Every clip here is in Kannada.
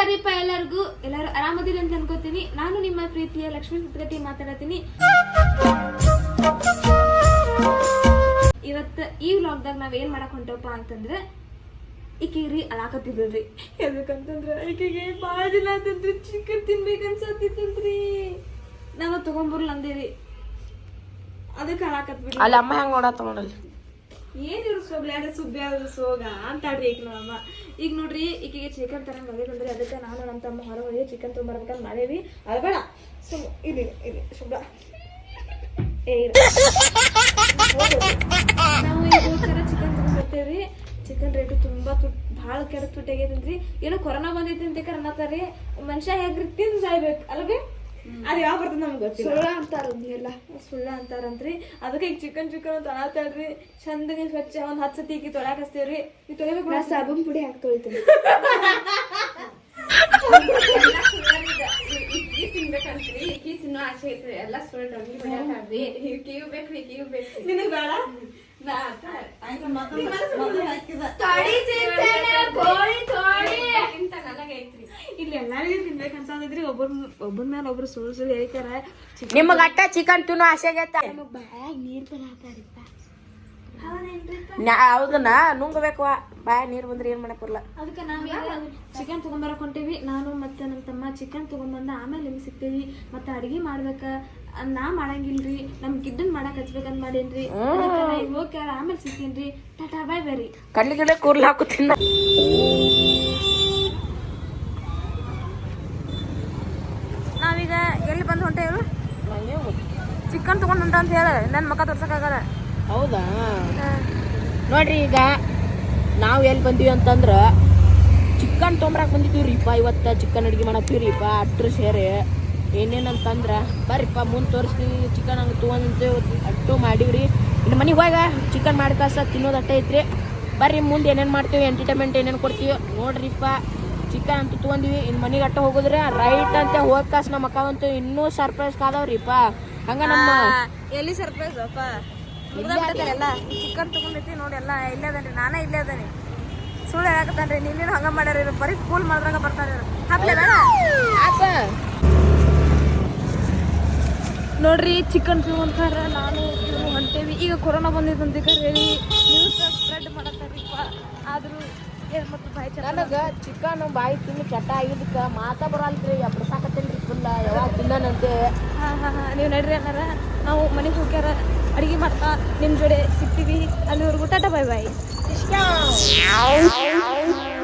ನಮಸ್ಕಾರಪ್ಪ ಎಲ್ಲರಿಗೂ ಎಲ್ಲರೂ ಆರಾಮದಿರಿ ಅಂತ ಅನ್ಕೋತೀನಿ. ನಾನು ನಿಮ್ಮ ಪ್ರೀತಿಯ ಲಕ್ಷ್ಮೀ ಸುತ್ತಗಟ್ಟಿ ಮಾತಾಡತೀನಿ. ಇವತ್ತು ಈ ವ್ಲಾಗ್ದಾಗ ನಾವ್ ಏನ್ ಮಾಡಕ್ ಹೊಂಟವಪ್ಪ ಅಂತಂದ್ರೆ ಈಕೆಗ್ರಿ ಅಳಾಕತ್ತಿದ್ರಿ ಎದಕ್ಕಂತಂದ್ರ ಈಕೆಗೆ ಭಾಳ ದಿನ ಆತಂದ್ರಿ ಚಿಕನ್ ತಿನ್ಬೇಕು ಅನ್ಸತ್ತಿತ್ತಂತ್ರಿ. ನಾವು ಅದಕ್ಕೆ ಅಂದೇರಿ ಅದಕ್ಕೆ ಅಲ್ಲ ಅಲ್ಲಿ ಅಮ್ಮ ಹೆಂಗ್ ನೋಡತ್ತ ನೋಡಲ್ಲಿ ಏನ್ ಇವ್ರು ಸೋಗ್ಲಿ ಅಂದ್ರೆ ಸುಬ್ಬಿ ಆದ್ರೆ ಸೋಗ ಅಂತಾಡ್ರಿ ಈಗ ನಮ್ಮ ಈಗ ನೋಡ್ರಿ, ಈಕೆಗೆ ಚಿಕನ್ ತರಂಗ್ ಬಂದ್ರೆ ಅದಕ್ಕೆ ನಾನು ನಮ್ಮ ತಮ್ಮ ಹೊರ ಹೋಗಿ ಚಿಕನ್ ತೊಗೊಂಬರ್ಬೇಕಂತ ಮಾಡೇವಿ. ಅಳ್ಬೇಡ ಸೊ, ಇಲ್ಲಿ ಇಲ್ಲಿ ಶುಭ ಏ, ಇರು. ನಾವು ಈಗ ಚಿಕನ್ ತೊಗೊಂಡ್ಬರ್ತೇವ್ರಿ ಚಿಕನ್ ರೇಟು ತುಂಬಾ ತುಟ್, ಭಾಳ ಕೆಟ್ಟ ತುಟ್ಟಾಗೈತಂತ್ರಿ ಏನೋ ಕೊರೋನಾ ಬಂದೈತಿ ಅಂತ ಕರ್ನಾತಾರಿ ಮನುಷ್ಯ ಹೇಗ್ರಿ ತಿಂದು ಸಾಯ್ಬೇಕು, ಅಲ್ವೇ? ಅದು ಯಾವ ಬರ್ತದೆ ನಮ್ಗೆ ಗೊತ್ತಿಲ್ಲ. ಸುಳ್ಳ ಅಂತಾರ ಎಲ್ಲ ಸುಳ್ಳ ಅಂತಾರಂತ್ರಿ. ಅದಕ್ಕೆ ಈಗ ಚಿಕನ್ ಚಿಕನ್ ಅಂತ ಅಳತಾಳ್ರಿ ಚಂದಗೆ ಸ್ವಚ್ಛ ಒಂದ್ ಹತ್ತು ಸತಿ ಈಗ ತೊಳ್ಯಾಕ ಹಚ್ತೇವ್ರಿ. ಈಗ ತೊಳಿಬೇಕು ನಾ ಸಾಬೂನ್ ಪುಡಿ ಹಾಕಿ ತೊಳಿತೀನಿ? ತಿನ್ಬೇಕಂತ್ರಿ. ತಿನ್ನೋ ಆಸೆ ಐತ್ರಿ ಎಲ್ಲ ಸುಳ್ಳು ಡಬ್ಬಿ ಬೇಕ್ರಿ ನಿನಗೆ ಬೇಡ. ನಾ ತೊಳಿ ಕೋಳಿ ತೊಳಿ ಇಂತ ನನಗೈತ್ರಿ ಇಲ್ಲಿ ಎಲ್ಲರಿಗೂ ಅನ್ಸಂದ್ರಿ ಒಬ್ಬರ ಒಬ್ಬರ ಮೇಲೆ ಒಬ್ರು ಸುಳ್ಳು ಸುಳ್ಳು ಹೇಳ್ತಾರ. ನಿಮಗೆ ಅಟ್ಟ ಚಿಕನ್ ತಿನ್ನೋ ಆಸೆ ಆಗತ್ತ ಬಾಯಾಗ ನೀರ್ ಬರತ್ತಾರಿಪ್ಪ ಹೌದನ ನುಂಗಬೇಕು. ಬಾಯ ನೀರು ಬಂದ್ರೆ ಏನು ಮಾಡಕ್ ಬರಲ್ಲ. ಅದಕ್ಕೆ ನಾವು ಚಿಕನ್ ತಗೊಂಬರಕ್ ಹೊಂಟೇವಿ. ನಾನು ಮತ್ತೆ ನಮ್ಮ ತಮ್ಮ ಚಿಕನ್ ತಗೊಂಬಂದ ಆಮೇಲೆ ನಿಮ್ಗೆ ಸಿಗ್ತೀವಿ. ಮತ್ತೆ ಅಡಿಗೆ ಮಾಡ್ಬೇಕ. ನಾ ಮಾಡಂಗಿಲ್ರಿ. ನಮ್ ಗಿಡ್ಡನ್ ಮಾಡಕ್ ಹಚ್ಬೇಕಂತ ಮಾಡೇನ್ರಿ. ನಾ ಹೋಗ್ಯಾರ ಆಮೇಲೆ ಸಿಗ್ತೀನ್ರಿ. ಟಾಟಾ ಬಾಯ್ ಬರ್ರಿ. ಕಡ್ಲಿ ಗಿಡ ಕೂರ್ಲ ಹಾಕುತ್ತಿನ ನಾವೀಗ ಎಲ್ಲಿ ಬಂದು ಇವರು? ಚಿಕನ್ ತೊಗೊಂಡು ಹೊಂಟ ಅಂತ ಹೇಳ ನನ್ನ ಮಕ್ಕ ತೋರ್ಸಕ್ಕಾಗಲ್ಲ ಹೌದಾ? ನೋಡ್ರಿ ಈಗ ನಾವು ಎಲ್ಲಿ ಬಂದೀವಿ ಅಂತಂದ್ರೆ ಚಿಕನ್ ತೊಂಬರಾಕ್ ಬಂದಿದ್ದೀವಿ ರೀಪ ಇವತ್ತು ಚಿಕನ್ ಅಡುಗೆ ಮಾಡತ್ತೀವಿ ರೀಪ ಅಟ್ರು ಸೇರಿ. ಏನೇನಂತಂದ್ರ ಬರ್ರಿಪ್ಪ ಮುಂದೆ ತೋರಿಸ್ತೀವಿ ಚಿಕನ್ ಹಂಗೆ ತೊಗೊಂಡಿದ್ದೇವೆ ಅಟ್ಟು ಮಾಡೀವ್ರಿ ಇನ್ನು ಮನೆಗೆ ಹೋಗ ಚಿಕನ್ ಮಾಡಿ ಕಾಸ ತಿನ್ನೋದು ಅಟ್ಟ ಐತ್ರಿ. ಬರ್ರಿ ಮುಂದೆ ಏನೇನು ಮಾಡ್ತೀವಿ ಎಂಟರ್ಟೈನ್ಮೆಂಟ್ ಏನೇನು ಕೊಡ್ತೀವಿ ನೋಡ್ರಿಪ್ಪ ಚಿಕನ್ ಅಂತ ತೊಗೊಂಡಿವಿ. ಇನ್ನು ಮನೆಗೆ ಅಟ್ಟ ಹೋಗಿದ್ರೆ ರೈಟ್ ಅಂತ ಹೋದ ಕಾಸ್ ನಮ್ಮ ಅಕ್ಕವಂತೂ ಇನ್ನೂ ಸರ್ಪ್ರೈಸ್ ಕಾದವ್ರಿಪ್ಪ. ಹಂಗ ನಮ್ಮ ಎಲ್ಲಿ ಸರ್ಪ್ರೈಸ್ ಅಪ್ಪ? ಎಲ್ಲ. ಚಿಕನ್ ತಗೊಂಡೈತಿ ನೋಡಿ ಎಲ್ಲ ಇಲ್ಲೇ ಅದನ್ರಿ. ನಾನೇ ಇಲ್ಲೇ ಅದೇನಿ. ಸುಳ್ಳು ಹೇಳಕತ್ತಾನ್ರಿ. ನೀನೇನು ಹಂಗ ಮಾಡ್ಯಾರ ಇದು ಬರೀ ಸ್ಕೂಲ್ ಮಾಡ್ದಾಗ ಬರ್ತಾರೆ ನೋಡ್ರಿ ಚಿಕನ್ ತಗೊಂತಾರ ನಾನು ಹೊಂಟೇವಿ. ಈಗ ಕೊರೋನಾ ಬಂದಿದ್ದಂತ ಹೇಳಿ ನ್ಯೂಸ್ ಸ್ಪ್ರೆಡ್ ಮಾಡತ್ತಾರೀಪ್ಪ ಆದ್ರೂ ನನಗ ಚಿಕನ್ ಬಾಯಿ ತಿಂದು ಚಟ ಆಗಿದ್ದಕ್ಕ ಮಾತಾ ಬರಲ್ರಿ ಬಿಡ್ಸಾಕತ್ತೇನ್ರಿ ಫುಲ್ಲ ಯಾವಾಗ ತಿನ್ನನಂತೆ. ಹಾ ಹಾ ಹಾ ನೀವು ನಡ್ರಿ ಅನ್ನಾರ. ನಾವು ಮನೆಗೆ ಹೋಗ್ಯಾರ ಅಡಿಗೆ ಮಾಡ್ತಾ ನಿಮ್ಮ ಜೋಡಿ ಸಿಗ್ತೀವಿ. ಅಲ್ಲಿವರೆಗೂ ಟಾಟ ಬಾಯ್ ಬಾಯ್.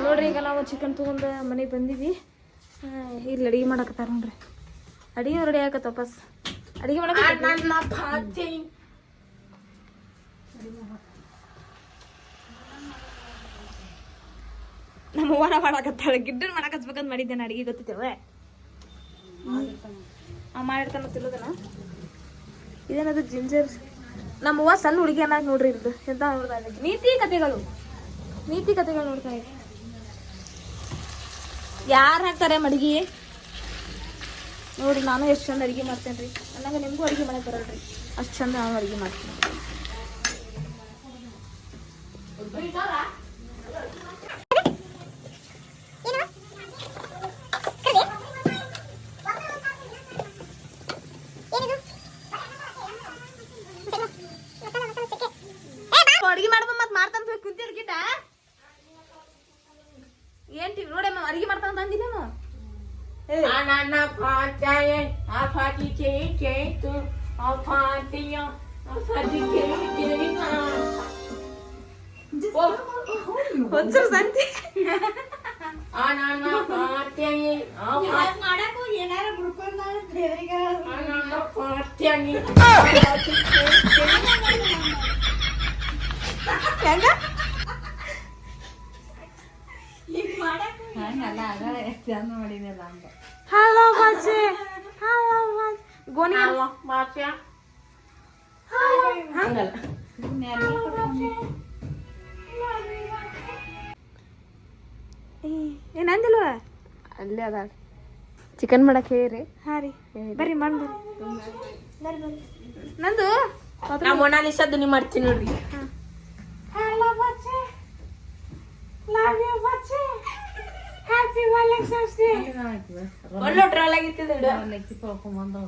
ನೋಡ್ರಿ ಈಗ ನಾವು ಚಿಕನ್ ತೊಗೊಂಡು ಮನೆಗೆ ಬಂದೀವಿ. ಇಲ್ಲಿ ಅಡಿಗೆ ಮಾಡಕತ್ತಾರ ನೋಡ್ರಿ. ಅಡಿಗೆ ರೆಡಿ ಆಗತ್ತ ವಾಪಸ್. ಅಡಿಗೆ ಮಾಡಕ ನನ್ನ ಪಾತಿ ನಮ್ಮ ಅವ್ವನ ಮಾಡಾಕತ್ತಾಳೆ. ಗಿಡ್ಡನ್ ಮಾಡಕ್ ಹಚ್ಬೇಕಂತ ಮಾಡಿದ್ದೇನೆ ಅಡಿಗೆ ಗೊತ್ತಿದ್ದೇವೆ ಮಾಡಿರ್ತಾನ ತಿನ್ನೋದನ ಇದೇನದು ಜಿಂಜರ್? ನಮ್ಮ ಅವ್ವ ಸಣ್ಣ ಹುಡುಗಿ ಅನ್ನಾಗ ನೋಡ್ರಿ ಇದು ಎಂತ ನೋಡ್ತಾ ನೀತಿ ಕಥೆಗಳು. ನೀತಿ ಕಥೆಗಳು ನೋಡ್ತಾ ಇದ್ದೀವಿ ಯಾರು ಹಾಕ್ತಾರೆ ಮಡಿಗೆ? ನೋಡ್ರಿ, ನಾನು ಎಷ್ಟು ಚಂದ ಅಡಿಗೆ ಮಾಡ್ತೇನೆ ರೀ. ನನಗೆ ನಿಮಗೂ ಅಡಿಗೆ ಮಾಡಕ್ಕೆ ಬರಲ್ರಿ. ಅಷ್ಟು ಚಂದ ನಾನು ಅಡಿಗೆ ಮಾಡ್ತೀನಿ. ನನ್ನ ಸಂತಿ. ಹಂಗಲ್ಲ ಆಗ ಹಲೋ ಮಾಡಿದೆಲ್ಲ ಗೋನಿ ಹಲೋ ಬಾಜೆ ಹಲೋ. ಬಾಜೆ ಪಾತ್ಯ ಹಂಗಲ್ಲ ಅಲ್ಲೇ ಅದ. ಚಿಕನ್ ಮಾಡಕ್ ಹೇಳಿರಿ. ಹಾ ರೀ. ಬರ್ರಿ ಮಾಡಿ ಬರ್ರಿ ನಂದು? ನಾ ಮೊನಾಲಿಸದ್ದು ನೀವು ಮಾಡ್ತೀನಿ ನೋಡ್ರಿ.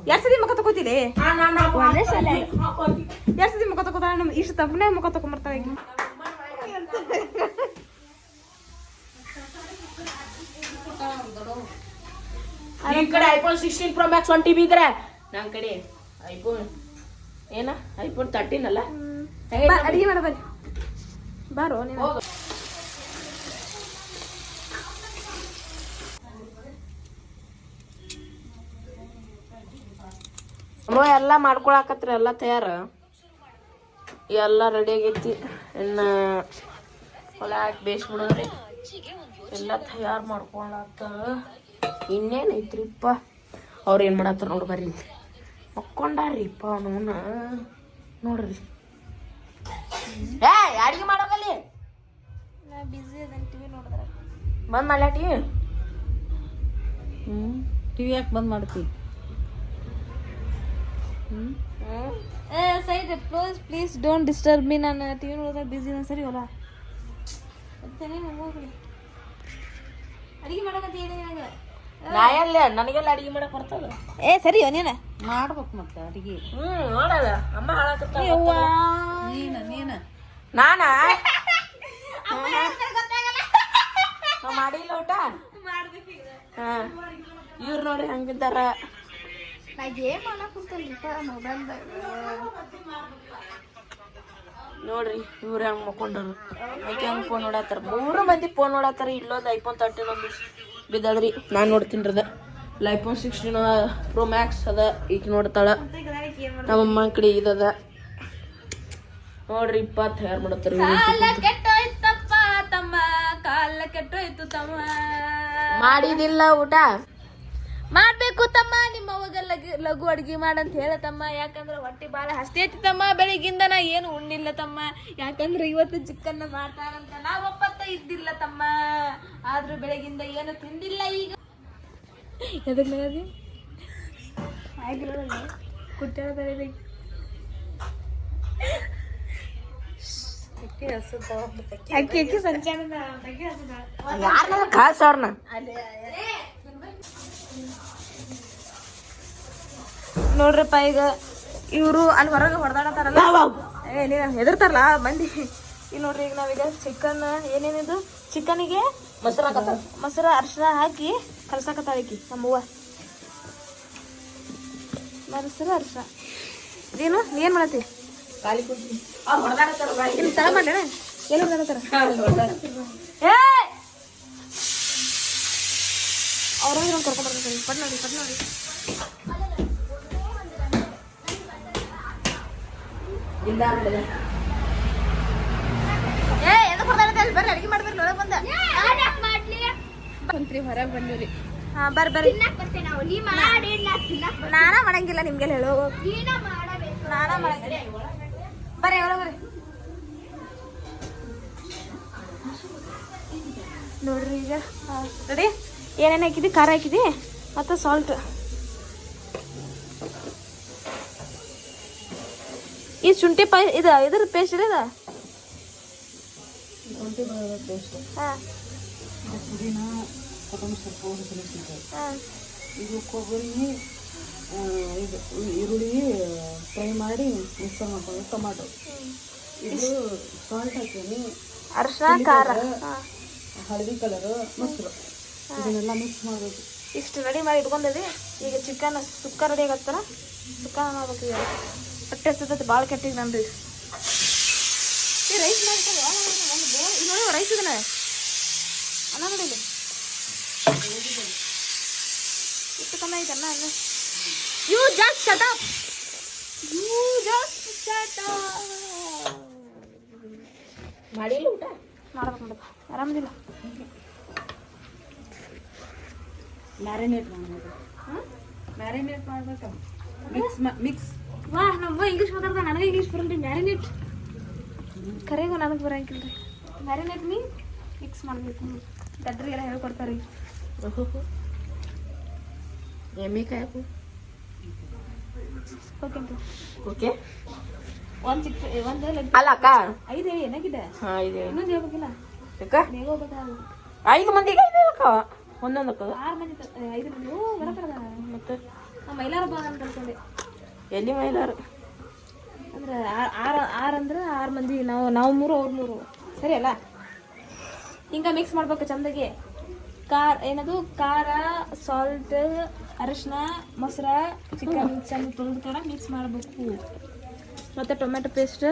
ಎರಡ್ ಸತಿ ಮುಖ ತಗೋತಿದೆ ಎಷ್ಟು ಸತಿ ಮುಖ ತಗೋತಾಳ ನಮ್ ಇಷ್ಟು ತಪ್ಪನೆ ಮುಖ ತಗೊಂಬರ್ತಾವ ಈ ಕಡೆ iPhone sixteen pro max one T B ಇದ್ರೆ? ನನ್ನ ಕಡೆ ಐಫೋನ್ ಏನ? ಐಫೋನ್ ತರ್ಟೀನ್ ಅಲ್ಲ? ಅಡಿಗೆ ಮಾಡ ಬನ್ನಿ. ಬಾರೋ ನೀನು. ಅಮ್ಮ ಎಲ್ಲ ಮಾಡ್ಕೊಳಕತ್ರ ಎಲ್ಲ ತಯಾರ. ಎಲ್ಲ ರೆಡಿ ಆಗೈತಿ. ಇನ್ನ ಹೊಲ ಹಾಕಿ ಬೇಯಿಸ್ಬಿಡೋದ್ರಿ. ಎಲ್ಲ ತಯಾರು ಮಾಡ್ಕೊಳತ್ತ ಇನ್ನೇನು ಐತ್ರಿಪ್ಪ? ಅವ್ರು ಏನು ಮಾಡತ್ತಾರ ನೋಡಿ ಬರ್ರಿ ಮಕ್ಕೊಂಡಾರಿಪ್ಪ ಅವನ ನೋಡ್ರಿ. ಏ ಅಡಿಗೆ ಮಾಡೋದಲ್ಲಿ ಬಿಸಿ ಅದನ್ ಟಿವಿ ವಿ? ಬಂದ್ ಮಾಡ್ಲಾಟಿ ಟಿವಿ ಯಾಕೆ ಬಂದ್ ಮಾಡ್ತಿ? ಏ side close please don't disturb me ನಾನು ಟಿವಿ ನೋಡಿದಾಗ ಬಿಸಿ ನಾನು ಸರಿ ಹೊಲ. ಮತ್ತೇನೇ ಹೋಗ್ಲಿ ಅಡಿಗೆ ಮಾಡಕಂತ ಹೇಳಿ ನನಗೆ. ನಾ ಎಲ್ಲ? ನನಗೆಲ್ಲ ಅಡಿಗೆ ಮಾಡಕ್ ಬರ್ತದ? ಏ ಸರಿ ನೀನ. ಮಾಡ್ಬೇಕು ಮತ್ತೆ ಅಡಿಗೆ. ಹ್ಮ್ ನೋಡಲ್ಲ ಅಮ್ಮ ಹಾಳಾಕತ್ತ ನೀನ ನೀನ. ನಾನ? ಮಾಡಿಲ್ಲ ಊಟ? ಹಾ. ಇವ್ರು ನೋಡ್ರಿ ಹಂಗಿದ್ದಾರ. ನಾ ಗೇಮ್ ಮಾಡಕ್ ಮೊಬೈಲ್ದಾಗ. ನೋಡ್ರಿ ಇವ್ರು ಹೆಂಗ್ ಮಕ್ಕೊಂಡರು. ಆಕೆ ಹೆಂಗ್ ಫೋನ್ ನೋಡತ್ತಾರ. ಮೂರು ಮಂದಿ ಫೋನ್ ನೋಡತ್ತಾರ. ಇಲ್ಲೊಂದು ಐಫೋನ್ ತರ್ಟಿನ್ ಒಂದು ಬಿದ್ದದ್ರಿ. ನಾನ್ ನೋಡ್ತೀನಿ ಅದ ಐಫೋನ್ ಸಿಕ್ಸ್ಟೀನ್ ಪ್ರೋ ಮ್ಯಾಕ್ಸ್ ಅದ ಈಗ ನೋಡ್ತಾಳ. ನಮ್ಮಮ್ಮ ಕಡೆ ಇದದ ನೋಡ್ರಿ ಇಪ್ಪತ್ತು ತಯಾರು ಮಾಡತ್ತಾರ ಕಾಲ ಕೆಟ್ಟೋಯ್ತಪ್ಪ ತಮ್ಮ ಕಾಲ ಕೆಟ್ಟೋಯ್ತು ತಮ್ಮ. ಮಾಡಿದಿಲ್ಲ ಊಟ? ಮಾಡ್ಬೇಕು ತಮ್ಮ ನಿಮ್ಮ ಅವಾಗ ಲಗು ಲಘು ಅಡ್ಗೆ ಮಾಡಂತ ಹೇಳತಮ್ಮ ಯಾಕಂದ್ರೆ ಹೊಟ್ಟೆ ಭಾಳ ಹಸ್ತಿ ಐತಿ ತಮ್ಮ ಬೆಳಿಗ್ಗಿಂದ ನಾ ಏನು ಉಣ್ಣಿಲ್ಲ ತಮ್ಮ. ಯಾಕಂದ್ರೆ ಇವತ್ತು ಚಿಕ್ಕನ್ನ ಮಾಡ್ತಾರಂತ ನಾವು ಒಪ್ಪತ್ತ ಇದ್ದಿಲ್ಲ ತಮ್ಮ. ಆದ್ರೂ ಬೆಳಗಿಂದ ಏನು ತಿಂದಿಲ್ಲ ಈಗ. ಎದಕ್ಕೆ ಆಗಿರೋಲ್ಲ ಕುಟ್ಟಾಡ್ತಾರೆ ಅಕ್ಕಿ ಅಕ್ಕಿ ಸಂಚಾರ ಕಾಸ್ ಅವ್ರನ್ನ ನೋಡ್ರಪ್ಪ ಈಗ ಇವರು ಅಲ್ಲಿ ಹೊರಗೆ ನೀನು ಹೆದರ್ತಾರಲ್ಲ ಮಂದಿ ಈಗ ನೋಡ್ರಿ ಈಗ ನಾವೀಗ ಚಿಕನ್ ಏನೇನಿದು? ಚಿಕನಿಗೆ ಮೊಸರು ಮೊಸರ ಮೊಸರ ಅರಿಶಿನ ಹಾಕಿ ಕಲ್ಸಾಕತ್ತಿ ನಮ್ಮವ್ವ ಮೊಸರು ಅರಿಶಿನ ಇದೇನು ನೀ ಏನು ಮಾಡತ್ತಿ? ಬಾಯಿ. ತಳ ಮಾಡ್ಲೇನ? ಏನು ಹೊಡೆದಾಡತ್ತಾರ? ಏ ಅವ್ರಾಗ ಕರ್ಕೊಂಡ್ ಬರ್ತೀನಿ ಪಟ್ ನೋಡಿ ಪಟ್ ನೋಡಿ. ಏ ಎದಕ್ಕೆ ಅಲ್ಲಿ ಬರ್ರಿ ಅಡುಗೆ ಮಾಡ್ಬರ್ರಿ ಒಳಗೆ ಬಂದ. ಕುಂತ್ರಿ ಹೊರಗೆ ಬಂದಿವ್ರಿ ಹಾ ಬರ್ರಿ ಬರ್ರಿ. ನಾನ ಮಾಡಂಗಿಲ್ಲ ನಿಮ್ಗೆಲ್ಲ ಹೇಳೋ ನಾನ ಮಾಡಂಗಿಲ್ಲ. ಬರ್ರಿ ಒಳಗೆ ಬರ್ರಿ? ನೋಡ್ರಿ ಈಗ. ರೆಡಿ ಏನೇನು ಹಾಕಿದಿ ಖಾರ ಹಾಕಿದಿ ಮತ್ತು ಸಾಲ್ಟ್ ಈ ಶುಂಠಿ ಪೈ ಇದು ಇದ್ರ ಪೇಸ್ಟ್ ಇದೆ? ಇದು ಕೊಬ್ಬರಿ ಇದು ಈರುಳ್ಳಿ ಫ್ರೈ ಮಾಡಿ ಮಿಕ್ಸರ್ ಮಾಡ್ಕೊಂಡು ಟೊಮಾಟೊ. ಇದು ಸಾಲ್ಟ್ ಹಾಕೀನಿ ಅರಿಶಿನ ಖಾರ. ಹಳದಿ ಕಲರ್ ಮೊಸರು. ಇದನ್ನೆಲ್ಲ ಮಿಕ್ಸ್ ಮಾಡಬೇಕು ಇಷ್ಟು ರೆಡಿ ಮಾಡಿ ಇಟ್ಕೊಂಡಿದ್ವಿ. ಈಗ ಚಿಕನ್ ಸುಕ್ಕ ರೆಡಿ ಆಗತ್ತಾರ ಸುಕ್ಕ ಮಾಡ್ಬೇಕು ಈಗ. ಹೊಟ್ಟೆ ಹಸ್ತೈತಿ ಭಾಳ ಕೆಟ್ಟಿಗೆ ನನ್ರಿ. ಈ ರೈಸ್ ಮಾಡ್ಕೊಂಡು ನೋಡಿ ರೈಸ್ ಇದನ್ನ. ಅನ್ನ ನೋಡಿ. ಇಷ್ಟು ಕಮ್ಮಿ ಐತೆ ಅನ್ನ ಅನ್ನ? You just shut up you just shut ಮಾಡಿಲ್ಲ ಊಟ? ಮಾಡ್ಬೇಕು ಮಾಡ್ಬೇಕು. ಆರಾಮದಿಲ್ಲ? ಮ್ಯಾರಿನೇಟ್ ಮಾಡಬೇಕು ಮ್ಯಾರಿನೇಟ್ ಮಾಡ್ಬೇಕು? ಮಿಕ್ಸ್ ಮಿಕ್ಸ್ ವಾ ನಮ್ಮ ಇಂಗ್ಲೀಷ್ ಮಾತಾಡ್ದ ನನಗೆ ಇಂಗ್ಲೀಷ್ ಬರಲ್ರಿ ಮ್ಯಾರಿನೇಟ್ ಕರೆಗೂ ನನಗೆ ಬರಂಗಿಲ್ಲ ರೀ ಮ್ಯಾರಿನೇಟ್ ಮೀ ಮಿಕ್ಸ್ ಮಾಡಬೇಕು. ದಡ್ರಿಗೆಲ್ಲ ಹೇಳ್ಕೊಡ್ತಾರೆ. ರೀ ಎಮ್ಮಿ ಕಾಯಕು ಓಕೆ ಓಕೆ ಒಂದು ಚಿಕ್ಕ ಒಂದು ಅಲ್ಲ ಅಕ್ಕ. ಐದು ಏನಾಗಿದೆ? ಹಾಂ ಇದೆ ಇನ್ನೊಂದು ಹೇಳ್ಬೇಕಿಲ್ಲ? ಅಕ್ಕ. ಹೋಗ್ಬೇಕಾಗ ಐದು ಮಂದಿಗೆ ಐದು ಅಕ್ಕ ಒಂದೊಂದಕ್ಕ? ಆರು ಮಂದಿ ಐದು ಮಂದಿ. ಓ ಬರಕರದ ಮತ್ತೆ? ಮೈಲಾರ ಬಾ ಅಂತ ಅನ್ಕೊಂಡೆ ಎಲ್ಲಿ ಮೈಲಾರು? ಅಂದ್ರೆ ಆರು ಆರು ಅಂದ್ರೆ ಆರು ಮಂದಿ. ನಾವು ನಾವು ಮೂರು ಅವ್ರು ಮೂರು. ಸರಿ ಅಲ್ಲ? ಹಿಂಗ ಮಿಕ್ಸ್ ಮಾಡ್ಬೇಕು ಚಂದಗೆ. ಕಾರ್ ಏನದು? ಖಾರ ಸಾಲ್ಟ್ ಅರಿಶಿನ ಮೊಸರ ಚಿಕನ್ ಚಂದ ತೊಳೆದು ಕೂಡ ಮಿಕ್ಸ್ ಮಾಡಬೇಕು. ಮತ್ತೆ ಟೊಮೆಟೊ ಪೇಸ್ಟ್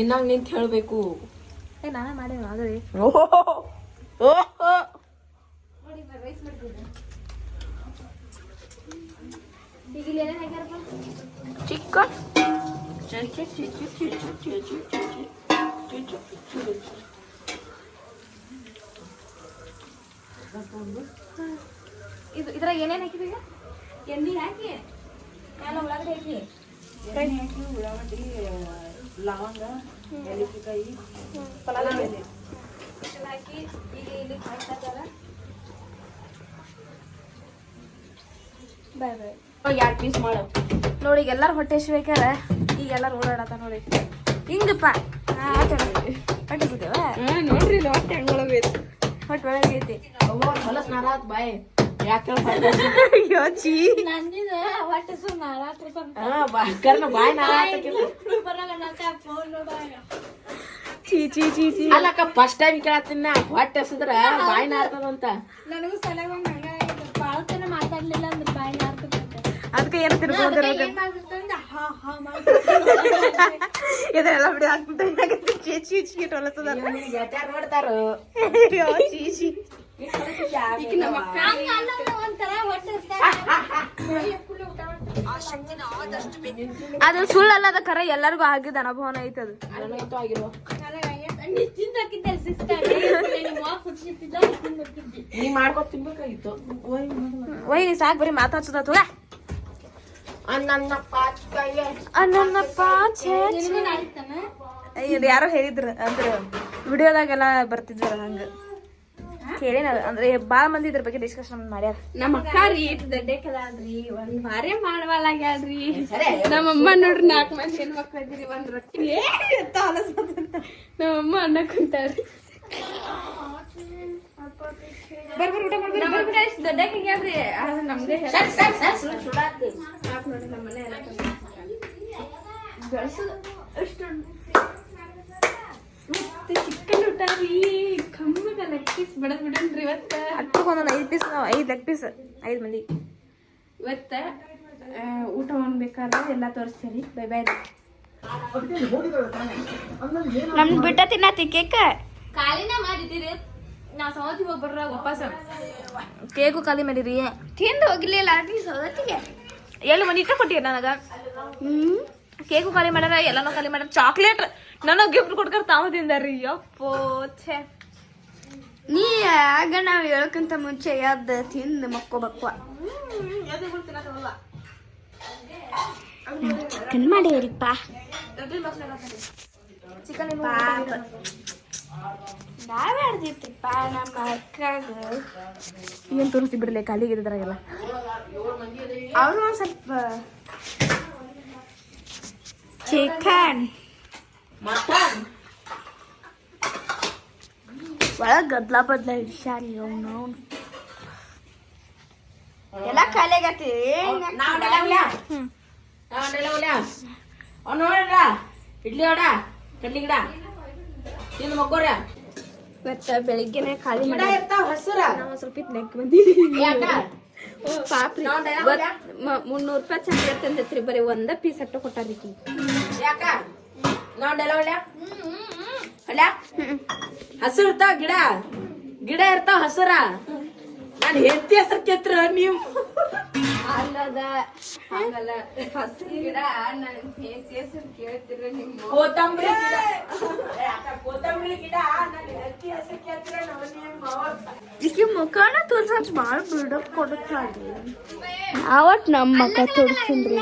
ಇನ್ನ ನಿಂತ ಹೇಳ್ಬೇಕು. ಏ ನಾನೇ ಮಾಡೇನು ಆಗಲಿ ಓಹೋ! ಓಹೋ! ನೋಡಿ ರೈಸ್ ಮಾಡ್ತಿದ್ದೆ ಈಗ ಇಲ್ಲಿ ಏನೇನು ಹಾಕ್ಯಾರಪ್ಪ ಚಿಕನ್ ಇದು ಇದ್ರಾಗ ಏನೇನು ಹಾಕಿದ್ರಿ ಈಗ ಎಣ್ಣೆ ಹಾಕಿ ಎಲ್ಲ ಒಳಗಡೆ ಹಾಕಿ ಎಣ್ಣೆ ಹಾಕಿ ಉಳ್ಳಾಗಡ್ಡಿ ಲವಂಗ ಏಲಕ್ಕಿಕಾಯಿ ಪಲಾವ್ ಎಲೆ ಇದನ್ನ ಹಾಕಿ ಈಗ ಇಲ್ಲಿ ಹಾಕ್ತಾರ ಬಾಯ್ ಬಾಯ್. ಎರಡು ಪೀಸ್ ಮಾಡು. ನೋಡಿ ಈಗ ಎಲ್ಲಾರು ಹೊಟ್ಟೆ ಹಸಿಬೇಕಾರ ಈಗ ಎಲ್ಲಾರು ಓಡಾಡತ್ತ ನೋಡಿ. ಹಿಂಗಪ್ಪ. ನೋಡ್ರಿ ಇಲ್ಲಿ ಹೊಟ್ಟೆ ಹೆಂಗ್ ಒಳಗೈತಿ. ಹೊಟ್ಟೆ ಒಳಗೆ ಐತಿ ಹೊಲಸ್ ನಾರಾತ್ ಬಾಯ್. ಯೋಚಿ ಚೀ. ಚೀ ಚೀ ಚೀ ಅಲ್ಲಕ್ಕ ಫಸ್ಟ್ ಟೈಮ್ ಕೇಳತ್ತೀನಿ ನಾ. ಹೊಟ್ಟೆ ಹಸಿದ್ರ ಬಾಯ್ ನಾರ್ತದಂತ. ನನಗೂ ಸಲಗ ಅದಕ್ಕೆ ಏನು ತಿರ್ಕೊಂಡಿರ್ಬೇಕು ಇದೆಲ್ಲ ಬಿಡಿ ಹೊಲಸದ ಅದು ಸುಳ್ಳಲ್ಲ ಅದ ಕರೆ ಎಲ್ಲರಿಗೂ ಆಗಿದ್ದ ಅನುಭವನ ಐತೆ ಅದು. ನೀ ಮಾಡ್ಕೊತ ತಿನ್ಬೇಕಾಗಿತ್ತು ಒಯ್ ನೀ ಸಾಕು ಬರೀ ಮಾತಾಡ್ಸದ ನನ್ನ ಪಾಚ್ಕಾಯಿ ಅನ್ನಪ್ಪ ಇದು ಯಾರೋ ಹೇಳಿದ್ರು ಅಂದ್ರೆ. ವಿಡಿಯೋದಾಗೆಲ್ಲ ಬರ್ತಿದ್ರು ಹಂಗ. ಕೇಳೇನ ಅಂದ್ರೆ ಬಾಳ ಮಂದಿ ಇದ್ರ ಬಗ್ಗೆ ಡಿಸ್ಕಷನ್ ಮಾಡ್ಯಾರ. ನಮ್ಮ ಅಕ್ಕ ರೀ ಇಟ್ ದಡ್ಡೆ ಕದಾಳ್ರಿ ಒಂದ್ ವಾರೇ ಮಾಡವಲ್ಲಾಗ್ಯಾಳ್ರಿ. ನಮ್ಮಮ್ಮ ನೋಡ್ರಿ ನಾಲ್ಕು ಮಂದಿ ಹೆಣ್ಮಕ್ಳು ಇದ್ರಿ ಒಂದ್ ರೊಟ್ಟಿ. ನಮ್ಮಮ್ಮ ಅನ್ನ ಕುಂತಾಳ್ರಿ ಬರ್ ಊಟ ನಮ್ಮ ಅಕ್ಕ ಇಷ್ಟ್ ದೊಡ್ಡಕ್ಕೆ ಸರ್ ಹಾಕ್ ನೋಡ್ರಿ ನಮ್ಮ ಮನೆ ಎಲ್ಲ ಬೆಳ್ಸೋದು ಅಷ್ಟು ಮತ್ತೆ ಚಿಕನ್ ಊಟ ರೀ ಕಮ್ಮಿ ಲೆಗ್ ಪೀಸ್ ಬಡದ್ ಬಿಡನ್ರಿ ಇವತ್ತ. ಹತ್ತು ಒಂದೊಂದು ಐದು ಪೀಸ್ ಐದು ಲೆಗ್ ಪೀಸ್ ಐದು ಮಂದಿ. ಇವತ್ತ ಊಟ ಮಾಡ್ಬೇಕಾದ್ರೆ ಎಲ್ಲ ತೋರಿಸ್ತೀರಿ ಬೈ ಬೈ. ನಮ್ದು ಬಿಟ್ಟ ತಿನ್ನತಿ ಕೇಕ್ ಕಾಲಿನ ಮಾಡಿದ್ದೀರಿ. ನಾ ಸೌದತ್ತಿ ಹೋಗಿ ಬರ್ರ ವಾಪಸ್ ಕೇಕು ಖಾಲಿ ಮಾಡಿರಿ. ತಿಂದು ಹೋಗ್ಲಿಲ್ಲ ನೀ ಸೌದತ್ತಿಗೆ? ಎಲ್ಲಿ ಮನಿ ಇಟ್ಟ ಕೊಟ್ಟಿರಿ ನನಗ? ಕೇಕು ಖಾಲಿ ಮಾಡ್ಯಾರ ಎಲ್ಲನೂ ಖಾಲಿ ಮಾಡ್ಯಾರ ಚಾಕ್ಲೇಟ್ ನನಗೆ ಗಿಫ್ಟ್ ಕೊಡ್ಕರ್ ತಾವ ತಿಂದಾರಿ ಯಪ್ಪೋ ಛೇ. ನೀ ಆಗ ನಾವ್ ಹೇಳಕ್ಕಿಂತ ಮುಂಚೆ ಯಾವ್ದ ತಿಂದು ಮಕ್ಕೋಬೇಕು ಚಿಕನ್ ಮಾಡಿರಿಪ್ಪ ಚಿಕನ್ ನಾವೇ ಆಡ್ದಿತ್ರಿಪ್ಪ ನಮ್ಮ ಅಕ್ಕಾಗ ಏನ್ ತೋರಿಸಿ ಬಿಡ್ಲೆ ಖಾಲಿಗೆ ಇದ್ರಾಗೆಲ್ಲ ಅವರು ಒಂದ್ ಸ್ವಲ್ಪ ಚಿಕನ್ ಒಳಗ್ ಗದ್ಲ ಬದ್ಲ ಹಿಡ್ಸ್ಯಾರಿ ಅವ್ನು ಎಲ್ಲ ಖಾಲಿಯಾಗತ್ತಿ ಅವ್ನು ನೋಡ್ರ ಇಡ್ಲಿ ವಡ ಕಡ್ಲಿ ಗಿಡ ತಿಂದು ಮಕ್ಕೋರ ಇವತ್ತ ಬೆಳಿಗ್ಗೆನೆ ಖಾಲಿ ಗಿಡ ಇರ್ತಾವ ಹಸುರ. ನಾವು ಸ್ವಲ್ಪ ಇತ್ತು ನೆಕ್ ಬಂದಿದ್ದೀವಿ ಯಾಕ? ಪಾಪ್ರಿ. ಮುನ್ನೂರು ರೂಪಾಯಿ ಚಂದ ತಂದೈತ್ರಿ ಬರೀ ಒಂದ ಪೀಸ್ ಅಟ್ಟು ಕೊಟ್ಟಾರಿ ಹಸಿರು ಇರ್ತಾವ ಗಿಡ. ಗಿಡ ಇರ್ತಾವ ಹಸುರ. ನಾನು ಹೆತ್ತಿ ಹೆಸರು ಕೆತ್ರ ನೀವು? ಅಲ್ಲದ ಹಸಿರು ಹಸಿ ಗಿಡ ನಾನು ಹೆಸರು ಕೇಳ್ತಿರ ನಿಮ್ಮ ಈಕಿ ಮುಖಾನ ತೋರ್ಸಕ್ ಬಾಳ ಬಿಲ್ಡಪ್ ಎಲ್ಲ ಅವತ್ ನಮ್ಮ ಮಕ್ಕ ತೋರ್ಸಿನ್ರಿ.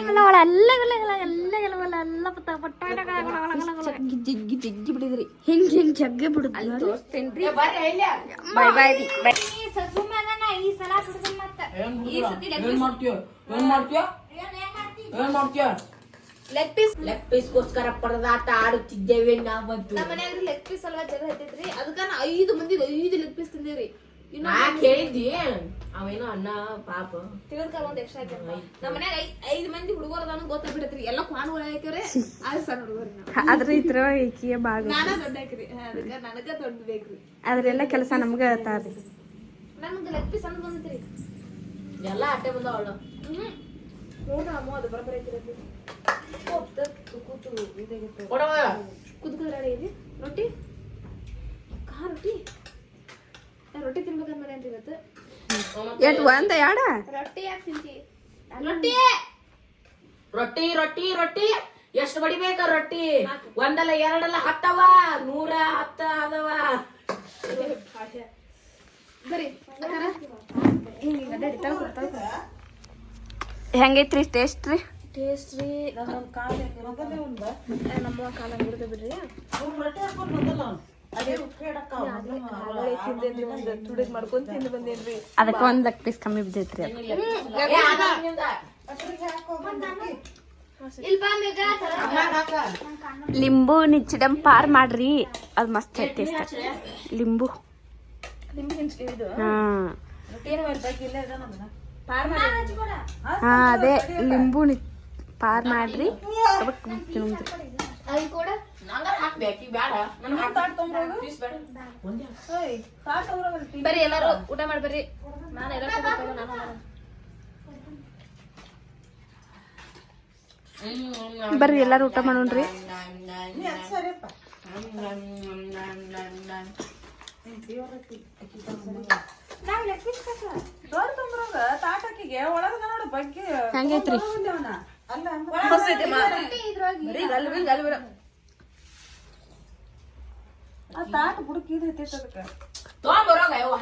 ಜಿಗ್ಗಿ ಜಿಗ್ಗಿ ಬಿಡಿದ್ರಿ. ಹಿಂಗ್ ಹಿಂಗ್ ಜಗ್ಗೆ ಬಿಡುದ್ ಅಲ್ಲಿ ತೋರಿಸ್ತೇನ್ರಿ. ಬರ್ರಿ ಇಲ್ಲ ಬಾಯ್ ಬಾಯ್ ಬೈ. ಏನ್ ಮಾಡ್ತೀಯ? ಏನ್ ಮಾಡ್ತೀಯ? ಏನ್ ಮಾಡ್ತೀಯ? ಲೆಗ್ ಪೀಸ್ ಲೆಗ್ ಪೀಸ್ಗೋಸ್ಕರ ಪರದಾಟ ಆಡುತ್ತಿದ್ದೇವೆ ನಾವಂತೂ. ನಮ್ಮ ಮನ್ಯಾಗ ಲೆಗ್ ಪೀಸ್ ಅಲ್ವಾ ಜಗ ಹತ್ತೈತ್ರಿ ಅದಕ್ಕ ನಾ ಐದು ಮಂದಿ ಐದು ಲೆಗ್ ಪೀಸ್ ತಿಂದೇವ್ರಿ. ನಾ ಕೇಳಿದ್ದಿ ಅವೇನೋ ಅನ್ನ ಪಾಪ. ತಿಳಿದ್ಕಾಲ ಒಂದ್ ಎಕ್ಸ್ಟ್ರಾ ಹಾಕ್ಯಾರ ನಮ್ಮ ಮನ್ಯಾಗ ಐ ಐದ್ ಮಂದಿ ಹುಡುಗರು ಅದಾನು ಗೊತ್ತಾಗ್ಬಿಡತ್ರಿ ಎಲ್ಲ ಕ್ವಾನ್ಗಳು ಹಾಕ್ಯವ್ರೆ ಅದು ಸಣ್ಣ ಹುಡುಗರು ಅದ್ರ ಇದ್ರ ಈಕಿಯ ಭಾಗ. ನಾನ ದೊಡ್ಡ ಹಾಕ್ರಿ. ಅದಕ್ಕ ನನಗ ದೊಡ್ಡ ಬೇಕ್ರಿ. ಅದ್ರೆಲ್ಲ ಕೆಲಸ ನಮ್ಗ ಅತ್ತಾರಿ ನಮ್ಗೆ ಲೆಗ್ ಪೀಸ್ ಸಣ್ಣ ಬಂದೈತ್ರಿ. ಎಲ್ಲ ಅಟ್ಟೆ ಬಂದ ಅವಳು. ಹ್ಮ್. ನೋಡ್ರ ಅಮ್ಮ ಅದು ಬರಬರ ರೊಟ್ಟಿ? ಕಾ ರೊಟ್ಟಿ? ರೊಟ್ಟಿ ತಿನ್ಬೇಕಂತ ಮನೆ ಅಂತ ಇವತ್ತು. ಎಟ್ ಒಂದ ಯಾಡ ರೊಟ್ಟಿ ಯಾಕೆ ತಿಂತಿ? ರೊಟ್ಟಿ. ರೊಟ್ಟಿ ರೊಟ್ಟಿ ರೊಟ್ಟಿ. ಎಷ್ಟು ಬಡಿಬೇಕ ರೊಟ್ಟಿ? ಒಂದಲ್ಲ ಎರಡಲ್ಲ ಹತ್ತವ? ನೂರ ಹತ್ತ ಅದವ. ತಳ್ಕೊ ಹೆಂಗೈತ್ರಿ ಟೇಸ್ಟ್ ರೀ? ಟೇಸ್ಟ್ ರೀ ನಮ್ಮ ಕಾಲ ಹೆಂಗಿರೋದಲ್ಲೇ ಒಂದ. ನಮ್ಮ ಕಾಲ ಬಿಡ್ದೆ ಬಿಡ್ರಿ? ಅದಕ್ಕ ಒಂದ್ ಲಕ್ ಪೀಸ್ ಕಮ್ಮಿ ಬಿದ್ದೈತ್ರಿ. ಲಿಂಬು ನಿಚ್ಚಿಡಂ ಪಾರ್ ಮಾಡ್ರಿ. ಅದ್ ಮಸ್ತ್ ಐತಿ ಟೇಸ್ಟ್ ಲಿಂಬು. ಹಾ. ಅದೇ ಲಿಂಬು ನಿ ಪಾರ್ ಮಾಡ್ರಿ. ಬರ್ರಿ ಎಲ್ಲಾರು ಊಟ ಮಾಡಿ ಬರ್ರಿ ನಾನು ಎಲ್ಲರೂ ನಾನು ಮಾಡೋಣ. ಹ್ಮ್. ಬರ್ರಿ ಎಲ್ಲಾರು ಊಟ ಮಾಡೋಣ್ರಿ ಸರಿಯಪ್ಪ ಗಲ್ ಬಿಲ್, ಗಲ್. ಆ ತಾಟ ಬುಡಕ್ ಅದಕ್ಕೆ.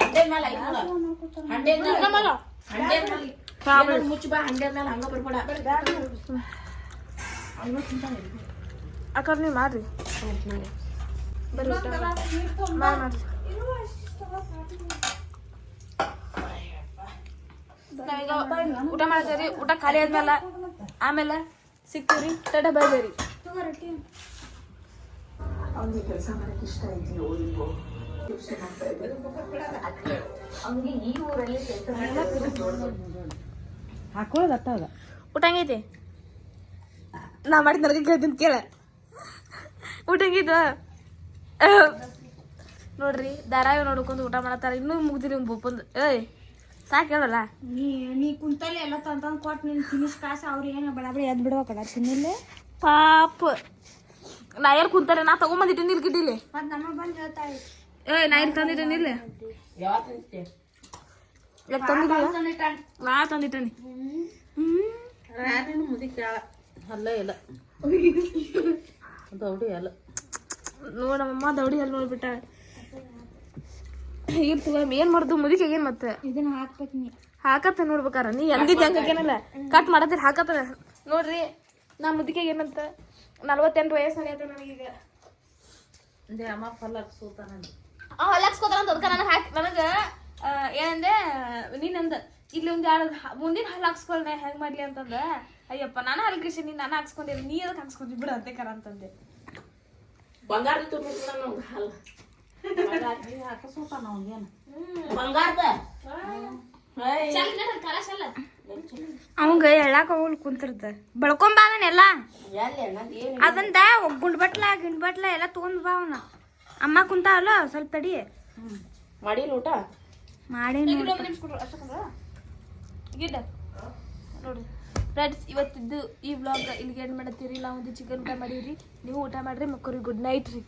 ಹಂಡೆ ಮೇಲೆ ಐತ್ ಹಂಡೆ ಮೇಲೆ. ಹಂಡೆ ಮೇಲೆ. ಏನಾದ್ರು ಮುಚ್ಚಿ ಬಾ ಹಂಡೆ ಮೇಲೆ ಹಂಗ ಬರ್ಬೇಡ. ಅಕ್ಕ ನೀವು ಮಾಡ್ರಿ ಬರ್ರಿ ಮಾಡ್ರಿ ನಾವೀಗ ಊಟ ಮಾಡ್ತೇವ್ರಿ? ಊಟ ಖಾಲಿ ಆದ್ಮೇಲೆ ಆಮೇಲೆ ಸಿಕ್ತೀರಿ ತಡ ಬರ್ಬೇರಿ ಹಾಕೊಳ್ಳೋದು ಅಟ್ಟ ಅದ ಊಟ ಹೆಂಗೈತಿ? ನಾ ಮಾಡಿ ನನಗೆ ಕೇಳ್ತೀನಿ ಕೇಳ. ಊಟ ನೋಡ್ರಿ ಧಾರಾವಾಹಿ ನೋಡ್ಕೊಂಡು ಊಟ ಮಾಡತ್ತಾರ ಇನ್ನೂ ಮುಗ್ದಿರಿ ಒಂದು ಬೊಪ್ಪಂದು ಏಯ್ ಸಾಕು ಹೇಳಲ್ಲ ನೀ ನೀ ಕುಂತಲ್ಲಿ ಎಲ್ಲ ತಂತಂದ್ ಕೊಟ್ಟು ನೀನು ತಿನ್ನಿಸ್ ಕಾಸ ಅವ್ರು ಏನು ಬಡಬಡಿ ಎದ್ದು ಎದ್ ಬಿಡ್ಬೇಕಲ್ಲ ತಿನ್ನಿಲ್ಲ? ಪಾಪ. ನಾ ಎಲ್ಲಿ ಕುಂತಾರೆ ನಾ ತಗೊಂಬಂದಿಟ್ಟೇನಿ ಇಲ್ಲಿ ಗಿಡ್ಡಿಲಿ ಮತ್ತು ನಮ್ಮ ಬಂದು ಹೇಳ್ತಾ ಏಯ್ ನಾ ಇಲ್ಲಿ ತಂದಿಟ್ಟೇನಿ ಇಲ್ಲಿ? ಯಾಕೆ ತಂದಿಲ್ಲ ನಾ ತಂದಿಟ್ಟೇನಿ ಮುದಿಕ ಅಲ್ಲ ಇಲ್ಲ. ದೌಡಿ ಅಲ್ಲ. ನೋಡಮ್ಮಮ್ಮ ದೌಡಿ ಅಲ್ಲಿ ನೋಡ್ಬಿಟ್ಟ ಇರ್ತು ಏನ್ ಮಾಡ್ದು ಮುದಿಕೆ ಏನ್ ಮತ್ತೆ? ಇದನ್ನ ಹಾಕ್ಬೇಕು ನೀ. ಹಾಕತ್ತ ನೋಡ್ಬೇಕಾರ ನೀ ಎಂದಿದ್ದ ಹಂಗೇನಲ್ಲ ಕಟ್ ಮಾಡತ್ತೀರಿ ಹಾಕತ್ತ. ನೋಡ್ರಿ ನಾ ಮುದಿಕೆ ಏನಂತ? ನಲ್ವತ್ತೆಂಟು ವಯಸ್ಸು ನಡೆಯತ್ತ ನನಗೀಗ ಅದೇ ಅಮ್ಮ ಫಲ ಸೂತಾನ ಆ ಹೊಲಕ್ಸ್ಕೋತಾರ ಅಂತ ಅದಕ್ಕೆ ನನಗೆ ಹಾಕಿ ನನಗೆ ಏನಂದೆ ನೀನಂದ ಇಲ್ಲಿ ಒಂದು ಎರಡು ಮುಂದಿನ ಹಲ್ಲು ಹಾಕ್ಸ್ಕೊಳ್ನೆ ಹೆಂಗ್ ಮಾಡ್ಲಿ ಅಂತಂದ? ಅಯ್ಯಪ್ಪ ನಾನು ಹಲ್ ಕೃಷಿ ನೀನ್ ನಾನು ಹಾಕ್ಸ್ಕೊಂಡಿ ನೀ ಅದಕ್ಕೆ ಹಾಕ್ಸ್ಕೊಂಡಿ ಬಿಡು ಅಂತೆ ಕರ ಅಂತಂದೆ. ಬಂಗಾರದ ತುಂಬ ನಾವು ಹಾಲು. ನಡ್ ಚಲ್ಲ ಅವಂಗ ಎಳ್ಳಾಕ ಹೋಗ್ಲಿ ಕುಂತಿರ್ತ ಅದಂತ ಅನ್ನೋದ್ ಅದಂದ ಗುಂಡ್ ಬಟ್ಲ ಗಿಂಡ್ ಬಟ್ಲ ಎಲ್ಲ ತಗೊಂಡ್ ಬಾ ಅವನ. ಅಮ್ಮ ಕುಂತ ಅಲ್ಲ ಸ್ವಲ್ಪ ತಡಿ. ಮಾಡಿ ಊಟ? ಮಾಡಿ ನೋಡ್ರಿ ಫ್ರೆಂಡ್ಸ್ ಇವತ್ತಿದ್ದು ಈ ವ್ಲಾಗ್ ಇಲ್ಲಿಗೆ ಏನು ಮಾಡತ್ತೀರಿ ನಾವು ಒಂದು ಚಿಕನ್ ಊಟ ಮಾಡಿರಿ ನೀವು ಊಟ ಮಾಡಿರಿ ಮಕ್ಕಳಿಗೆ ಗುಡ್ ನೈಟ್ ರೀ.